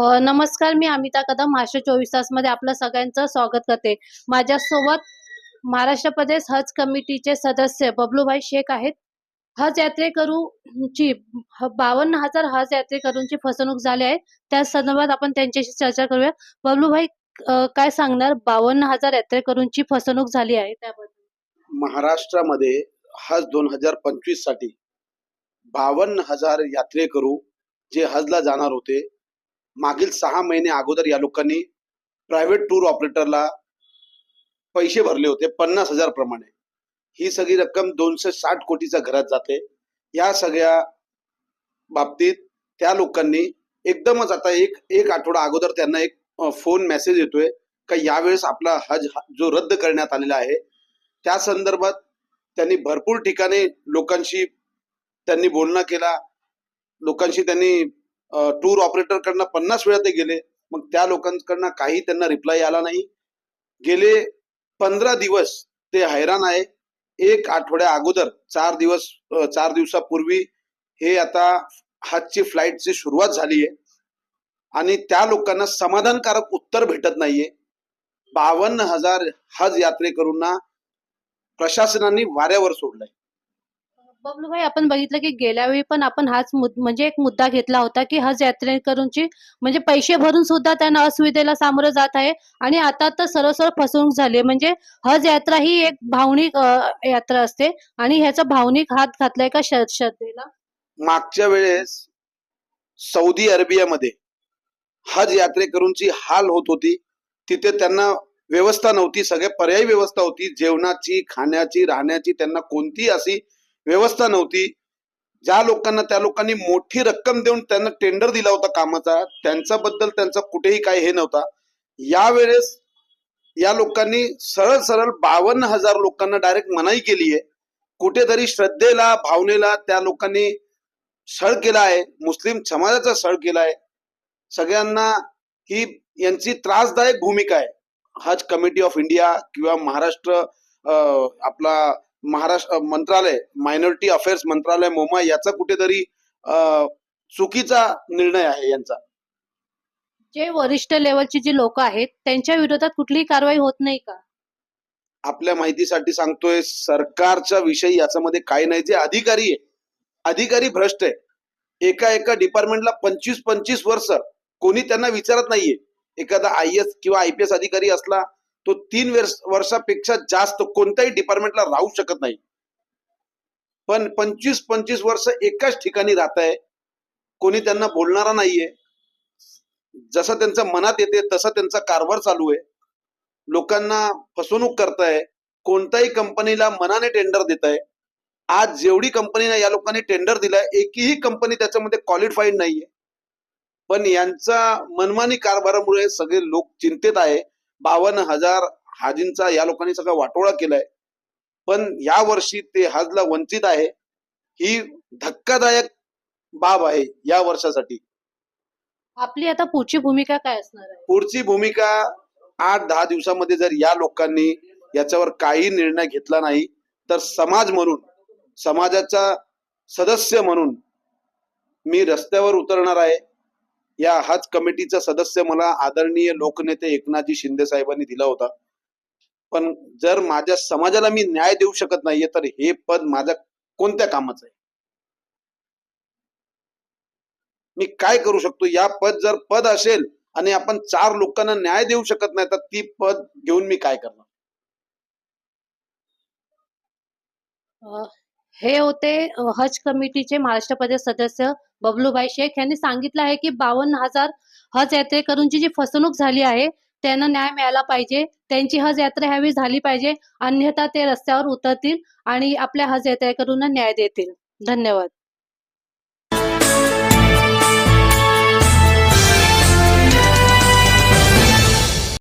नमस्कार मी अमिता कदम. महाराष्ट्र चोवीस तासमध्ये आपलं सगळ्यांचं स्वागत करते. माझ्यासोबत महाराष्ट्र प्रदेश हज कमिटीचे सदस्य बबलूभाई शेख आहेत. हज यात्रेकरूची बावन्न हजार हज यात्रेकरूंची फसवणूक झाली आहे. त्या संदर्भात आपण त्यांच्याशी चर्चा करूया. बबलूभाई काय सांगणार? बावन्न हजार यात्रेकरूंची फसवणूक झाली आहे त्याबद्दल. महाराष्ट्रामध्ये हज दोन हजार पंचवीससाठी बावन्न हजार यात्रेकरू जे हजला जाणार होते मागील सहा महिने अगोदर या लोकांनी प्रायव्हेट टूर ऑपरेटरला पैसे भरले होते पन्नास हजार प्रमाणे. ही सगळी रक्कम दोनशे साठ कोटीच्या घरात जाते. या सगळ्या बाबतीत त्या लोकांनी एकदमच आता एक एक आठवडा अगोदर त्यांना एक फोन मेसेज येतोय का यावेळेस आपला हज जो रद्द करण्यात आलेला आहे त्या संदर्भात त्यांनी भरपूर ठिकाणी लोकांशी त्यांनी बोलणं केला लोकांशी त्यांनी टूर ऑपरेटर कडनं पन्नास वेळा ते गेले. मग त्या लोकांकडनं काही त्यांना रिप्लाय आला नाही. गेले पंधरा दिवस ते हैराण आहे. एक आठवड्या अगोदर चार दिवस चार दिवसापूर्वी हे आता हातची फ्लाईटची सुरुवात झाली आहे. आणि त्या लोकांना समाधानकारक उत्तर भेटत नाहीये. बावन्न हजार हज यात्रेकरूंना प्रशासनाने वाऱ्यावर सोडलंय. बबलूभाई आपण बघितलं की गेल्या वेळी पण आपण हाच मुद म्हणजे एक मुद्दा घेतला होता की हज यात्रेकरूंची म्हणजे पैसे भरून सुद्धा त्यांना असुविधेला सामोरं जात आहे आणि आता तर सरळ सरळ फसवणूक झाली आहे. म्हणजे हज यात्रा ही एक भावनिक अ, यात्रा असते आणि ह्याचा भावनिक हात घातलाय का श्र- श्रद्धेला? मागच्या वेळेस सौदी अरेबियामध्ये हज यात्रेकरूंची हाल होत होती. तिथे त्यांना व्यवस्था नव्हती. सगळे पर्यायी व्यवस्था होती. जेवणाची खाण्याची राहण्याची त्यांना कोणती अशी व्यवस्था नव्हती. ज्या लोकांना त्या लोकांनी मोठी रक्कम देऊन त्यांना टेंडर दिला होता कामाचा त्यांच्याबद्दल त्यांचा कुठेही काही हे नव्हता. यावेळेस या लोकांनी सरळ सरळ बावन्न हजार लोकांना डायरेक्ट मनाई केली आहे. कुठेतरी श्रद्धेला भावनेला त्या लोकांनी सळ केला आहे. मुस्लिम समाजाचा सळ केला आहे. सगळ्यांना ही यांची त्रासदायक भूमिका आहे. हज कमिटी ऑफ इंडिया किंवा महाराष्ट्र अं, आपला महाराष्ट्र मंत्रालय मायनॉरिटी अफेअर्स मंत्रालय मोमा याचा कुठेतरी अं, चुकीचा निर्णय आहे यांचा. जे वरिष्ठ लेवलची जी लोक आहेत त्यांच्या विरोधात कुठलीही कारवाई होत नाही का? आपल्या माहितीसाठी सांगतोय सरकारच्या विषयी याच्यामध्ये काही नाही. जे अधिकारी आहे अधिकारी भ्रष्ट आहे. एका एका डिपार्टमेंटला पंचवीस पंचवीस वर्ष कोणी त्यांना विचारत नाहीये. एखादा आय एस किंवा आय पी एस अधिकारी असला तो तीन वर्षापेक्षा जास्त कोणत्याही डिपार्टमेंटला राहू शकत नाही. पण पंचवीस पंचवीस वर्ष एकाच ठिकाणी राहत आहे कोणी त्यांना बोलणारा नाहीये. जसं त्यांच्या मनात येते तसा त्यांचा कारभार चालू आहे. लोकांना फसवणूक करताय. कोणत्याही कंपनीला मनाने टेंडर देत आहे आज जेवढी कंपनीला या लोकांनी टेंडर दिलाय एकही कंपनी त्याच्यामध्ये क्वालिफाईड नाहीये. पण यांचा मनमानी कारभारामुळे सगळे लोक चिंतेत आहे. बावन्न हजार हाजींचा या लोकांनी सगळा वाटोळा केलाय. पण या वर्षी ते हजला वंचित आहे. ही धक्कादायक बाब आहे या वर्षासाठी. आपली आता पुढची भूमिका काय असणार आहे? पुढची भूमिका आठ दहा दिवसामध्ये जर या लोकांनी याच्यावर काही निर्णय घेतला नाही तर समाज म्हणून समाजाचा सदस्य म्हणून मी रस्त्यावर उतरणार आहे. या हज कमिटीचा सदस्य मला आदरणीय लोकनेते एकनाथजी शिंदे साहेबांनी दिला होता. पण जर माझ्या समाजाला मी न्याय देऊ शकत नाहीये तर हे पद माझ्या कोणत्या कामाचं आहे? मी काय करू शकतो? या पद जर पद असेल आणि आपण चार लोकांना न्याय देऊ शकत नाही तर ती पद घेऊन मी काय करणार? हे होते हज कमिटीचे महाराष्ट्र प्रदेश सदस्य बबलूभाई शेख यांनी सांगितलं आहे की बावन्न हजार हज यात्रेकरूंची जी फसवणूक झाली आहे त्यांना न्याय मिळाला पाहिजे. त्यांची हज यात्रा ह्यावेळी झाली पाहिजे. अन्यथा ते रस्त्यावर उतरतील आणि आपल्या हज यात्रेकरूंना न्याय देतील. धन्यवाद.